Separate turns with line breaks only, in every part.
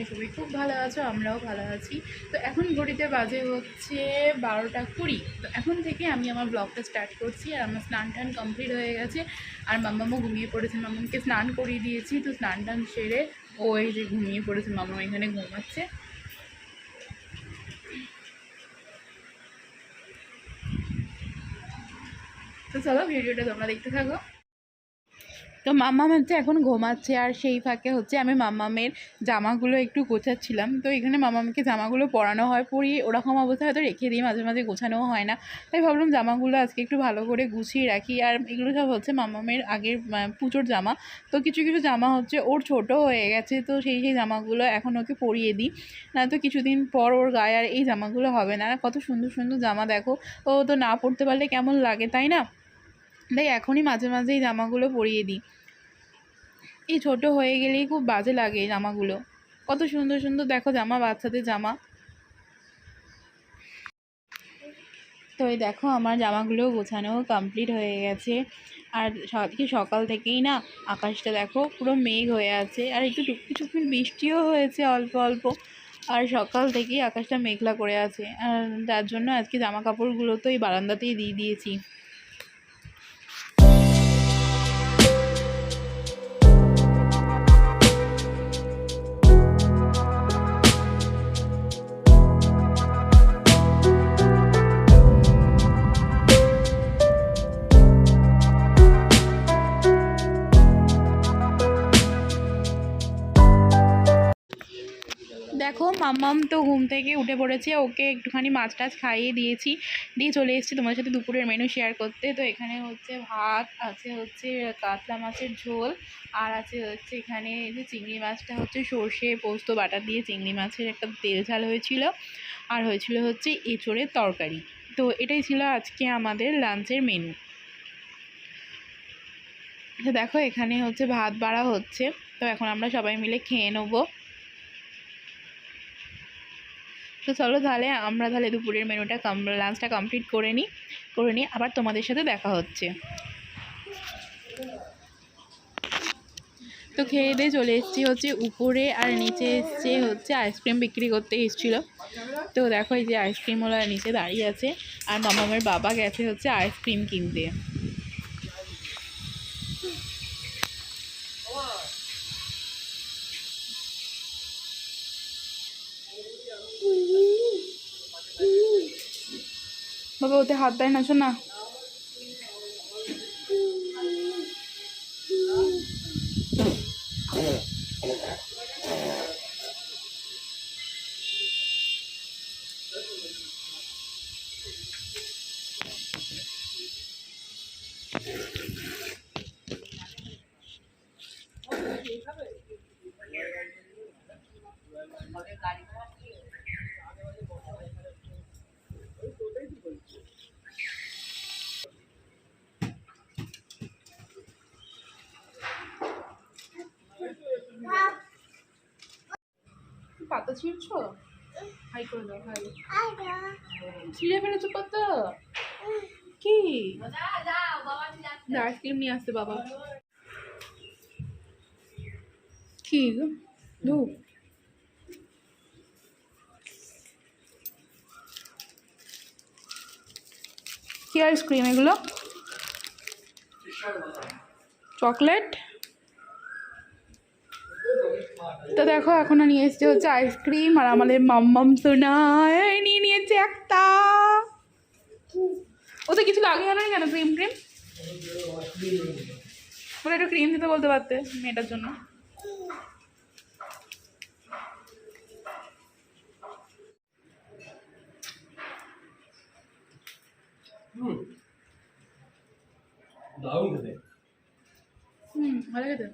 করি সবাই খুব ভালো আছো, আমরাও ভালো আছি। তো এখন ঘড়িতে বাজে হচ্ছে বারোটা কুড়ি। তো এখন থেকে আমি আমার ব্লগটা স্টার্ট করছি আর আমার স্নান টান কমপ্লিট হয়ে গেছে। আর মাম্মামও ঘুমিয়ে পড়েছে, মাম্মামকে স্নান করিয়ে দিয়েছি। তো স্নান টান সেরে ও এই যে ঘুমিয়ে পড়েছে মাম্মা এখানে ঘুমাচ্ছে। তো চলো, ভিডিওটা তোমরা দেখতে থাকো। তো মাম্মাম হচ্ছে এখন ঘুমাচ্ছে আর সেই ফাঁকে হচ্ছে আমি মাম্মামের জামাগুলো একটু গোছাচ্ছিলাম। তো এখানে মাম্মামকে জামাগুলো পরানো হয়, পরিয়ে ওরকম অবস্থায় হয়তো রেখে দিই, মাঝে মাঝে গোছানোও হয় না। তাই ভাবলাম জামাগুলো আজকে একটু ভালো করে গুছিয়ে রাখি। আর এগুলো সব হচ্ছে মাম্মামের আগের পুজোর জামা। তো কিছু কিছু জামা হচ্ছে ওর ছোট হয়ে গেছে, তো সেই সেই জামাগুলো এখন ওকে পরিয়ে দিই। না তো কিছুদিন পর ওর গায়ে আর এই জামাগুলো হবে না। কত সুন্দর সুন্দর জামা দেখো। ও তো না পরতে পারলে কেমন লাগে, তাই না? তাই এখনই মাঝে মাঝে এই জামাগুলো পরিয়ে দিই। এই ছোট হয়ে গেলেই খুব বাজে লাগে জামাগুলো। কত সুন্দর সুন্দর দেখো জামা, বাচ্চাদের জামা। তো এই দেখো আমার জামাগুলো গোছানো কমপ্লিট হয়ে গেছে। আর আজকে সকাল থেকেই না আকাশটা দেখো পুরো মেঘ হয়ে আছে। আর একটু টুকটি টুকটি বৃষ্টিও হয়েছে অল্প অল্প। আর সকাল থেকেই আকাশটা মেঘলা করে আছে। আর তার জন্য আজকে জামা কাপড়গুলো তো এই বারান্দাতেই দিয়ে দিয়েছি। মাম্মাম তো ঘুম থেকে উঠে পড়েছে, ওকে একটুখানি মাছ টাছ খাইয়ে দিয়েছি। দিয়ে চলে এসেছি তোমার সাথে দুপুরের মেনু শেয়ার করতে। তো এখানে হচ্ছে ভাত, আছে হচ্ছে কাতলা মাছের ঝোল, আর আছে হচ্ছে এখানে যে চিংড়ি মাছটা হচ্ছে সর্ষে, পোস্ত বাটা দিয়ে চিংড়ি মাছের একটা তেল ঝাল হয়েছিল। আর হয়েছিল হচ্ছে এঁচোড়ের তরকারি। তো এটাই ছিল আজকে আমাদের লাঞ্চের মেনু তো দেখো এখানে হচ্ছে ভাত বাড়া হচ্ছে। তো এখন আমরা সবাই মিলে খেয়ে নেব। তো চলো তাহলে আমরা তাহলে দুপুরের মেনুটা কম লাঞ্চটা কমপ্লিট করে নিই করে নিই আবার তোমাদের সাথে দেখা হচ্ছে। তো খেয়ে দিয়ে চলে এসেছি হচ্ছে উপরে আর নিচে এসছে হচ্ছে আইসক্রিম বিক্রি করতে এসেছিল। তো দেখো এই যে আইসক্রিমওয়ালা নিচে দাঁড়িয়ে আছে। আর মামামের বাবা গেছে হচ্ছে আইসক্রিম কিনতে। বাবা ওতে হাত দেয় না শোনা পাতা ছিঁড়ছো? হাই করে দাও, হাই। ছিঁড়ে ফেলেছো পাতা? কি? আইসক্রিম নিয়ে আসছে বাবা। কি গো? কি আইসক্রিম এগুলো? চকলেট? তো দেখো এখনও নিয়ে এসছে হচ্ছে আইসক্রিম আর আমাদের মাম্মাম সোনা এই নিয়ে নিয়েছে একটা। ও তো কিছু লাগে না কেন? ক্রিম ক্রিম ওরা একটু ক্রিম দিতে বলতে পারতে মেয়েটার জন্য।
হুম। দারুণ খেতে।
হুম ভালো খেতে।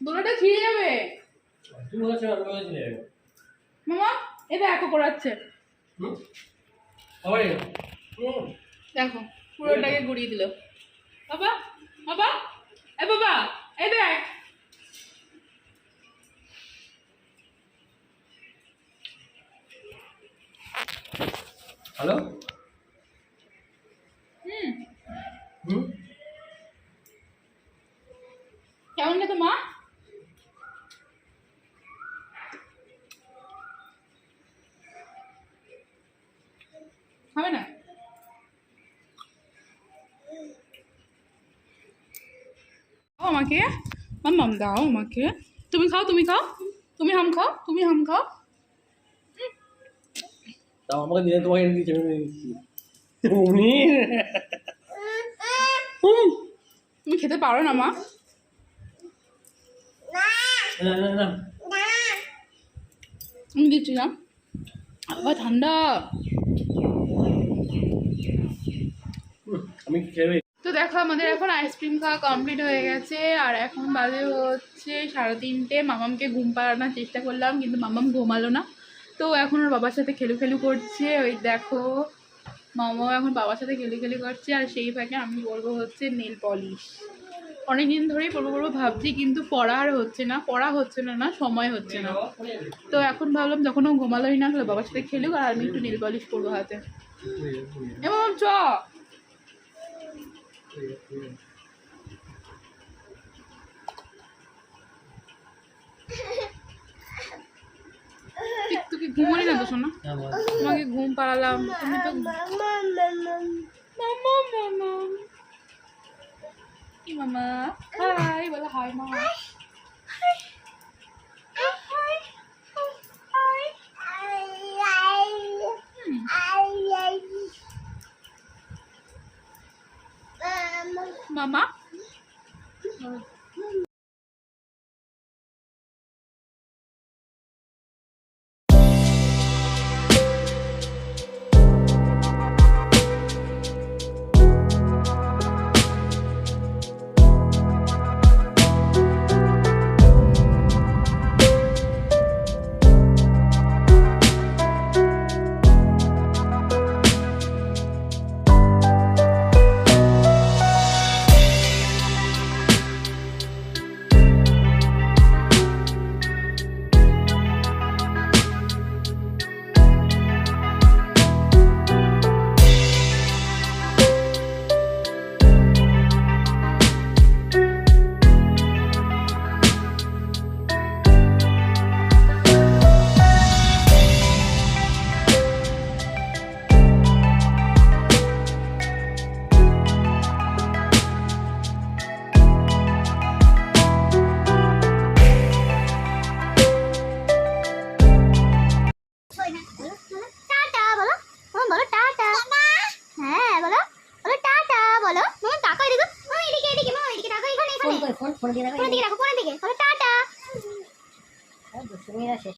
দোলাটা ছিঁড়ে যাবে। মামা এটা এত করাচ্ছে। দেখো পুরোটাকে দিল। বাবা বাবা এ বাবা এই দেখ।
হ্যালো?
হুম।
হুম?
কেমন খেতে মা? আমাকে? মাম্মাম দাও আমাকে। তুমি খাও তুমি খাও। তুমি হাম খাও তুমি হাম খাও।
তাও আমাকে দিলে তোমাকে এনে দিচ্ছি আমি উনি?
তুমি খেতে পারো না মা। আমি দিচ্ছি না। আবার ঠান্ডা।
আমি খেয়ে
দেখো, আমাদের এখন আইসক্রিম খাওয়া কমপ্লিট হয়ে গেছে। আর এখন বাজে হচ্ছে সাড়ে তিনটে। মামামকে ঘুম পাড়ানোর চেষ্টা করলাম, কিন্তু মামাম ঘুমালো না। তো এখন ওর বাবার সাথে খেলু খেলু করছে। ওই দেখো, মামাও এখন বাবার সাথে খেলু খেলু করছে। আর সেই ফাঁকে আমি বলব হচ্ছে নেল পলিশ অনেকদিন ধরেই পড়ব পড়ব ভাবছি, কিন্তু পড়া আর হচ্ছে না। পড়া হচ্ছে না না, সময় হচ্ছে না। তো এখন ভাবলাম, যখন ও ঘুমালোই না বাবার সাথে খেলুক, আর আমি একটু নেল পলিশ করব হাতে। এবং চ। তুই- ঘুমালি শোনা তোমাকে ঘুম পাড়ালাম। তুমি মামা হাই বলো হাই মামা মামা
ফোন করে ফোন ফোন
কোন দিকে রাখো। কোন দিকে বলো টাটা।
দুষ্টুমিরা শেষ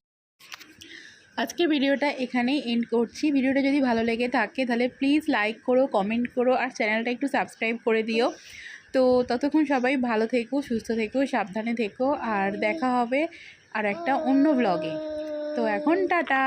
আজকে ভিডিওটা এখানেই এন্ড করছি। ভিডিওটা যদি ভালো লেগে থাকে তাহলে প্লিজ লাইক করো কমেন্ট করো আর চ্যানেলটা একটু সাবস্ক্রাইব করে দিও। তো ততক্ষণ সবাই ভালো থেকো সুস্থ থেকো সাবধানে থেকো আর দেখা হবে আর একটা অন্য ব্লগে তো এখন টাটা।